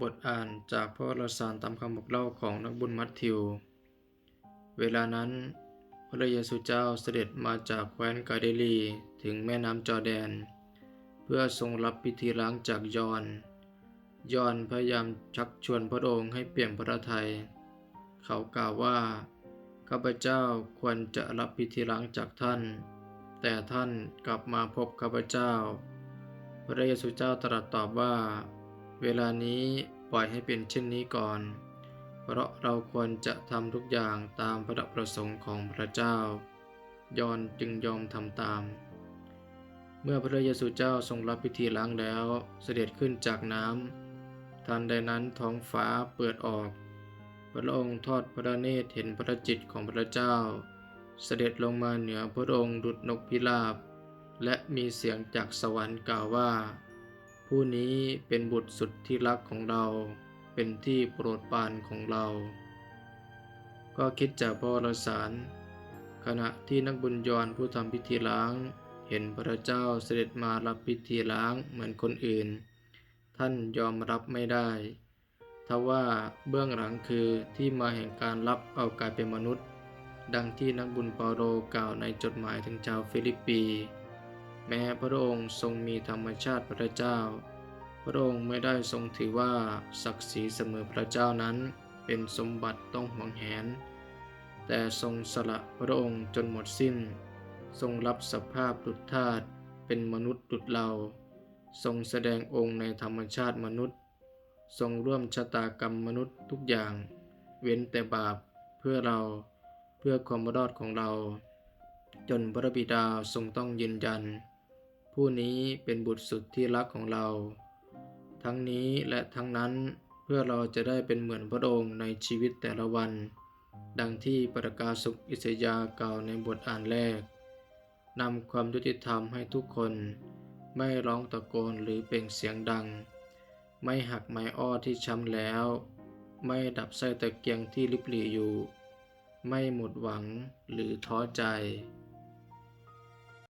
บทอ่านจากพระวรสารตามคำบอกเล่าของนักบุญมัทธิว เวลานั้น พระเยซูเจ้าเสด็จมาจากแคว้นกาเดลีถึงแม่น้ำจอแดน เพื่อทรงรับพิธีล้างจากยอน ยอนพยายามชักชวนพระองค์ให้เปลี่ยนพระทัย เขากล่าวว่า ข้าพเจ้าควรจะรับพิธีล้างจากท่าน แต่ท่านกลับมาพบข้าพเจ้า พระเยซูเจ้าตรัสตอบว่า เวลานี้ปล่อยให้เป็นเช่นนี้ก่อน เพราะเราควรจะทำทุกอย่างตามพระประสงค์ของพระเจ้า ยอนจึงยอมทำตาม เมื่อพระเยซูเจ้าทรงรับพิธีล้างแล้วเสด็จขึ้นจากน้ำทันใดนั้นท้องฟ้าเปิดออก พระองค์ทอดพระเนตรเห็นพระจิตของพระเจ้า เสด็จลงมาเหนือพระองค์ดุจนกพิราบ และมีเสียงจากสวรรค์กล่าวว่า ผู้นี้เป็นบุตรสุดที่รักของเรา เป็นที่โปรดปรานของเรา ก็คิดจากพระวรสารขณะที่นักบุญยอนผู้ทำพิธีล้าง เห็นพระเจ้าเสด็จมารับพิธีล้างเหมือนคนอื่น ท่านยอมรับไม่ได้ทว่าเบื้องหลังคือที่มาแห่งการรับเอากายเป็นมนุษย์ ดังที่นักบุญเปาโลกล่าวในจดหมายถึงชาวฟิลิปปี แม้พระองค์ทรงมีธรรมชาติพระเจ้า พระองค์ไม่ได้ทรงถือว่าศักดิ์ศรีเสมอพระเจ้านั้นเป็นสมบัติต้องหวงแหน แต่ทรงสละพระองค์จนหมดสิ้น ทรงรับสภาพดุจทาสเป็นมนุษย์ดุจเรา ทรงแสดงองค์ในธรรมชาติมนุษย์ ทรงร่วมชะตากรรมมนุษย์ทุกอย่าง เว้นแต่บาปเพื่อเราเพื่อความรอดของเรา จนพระบิดาทรงต้องยืนยัน ผู้นี้เป็นบุตรสุดที่รักของเรา ทั้งนี้และทั้งนั้นเพื่อเราจะได้เป็นเหมือนพระองค์ในชีวิตแต่ละวัน ดังที่ประกาศสุขอิสยาห์กล่าวในบทอ่านแรกนำความยุติธรรมให้ทุกคน ไม่ร้องตะโกนหรือเปล่งเสียงดัง ไม่หักไม้อ้อที่ช้ำแล้ว ไม่ดับไส้ตะเกียงที่ลิบหลีอยู่ ไม่หมดหวังหรือท้อใจ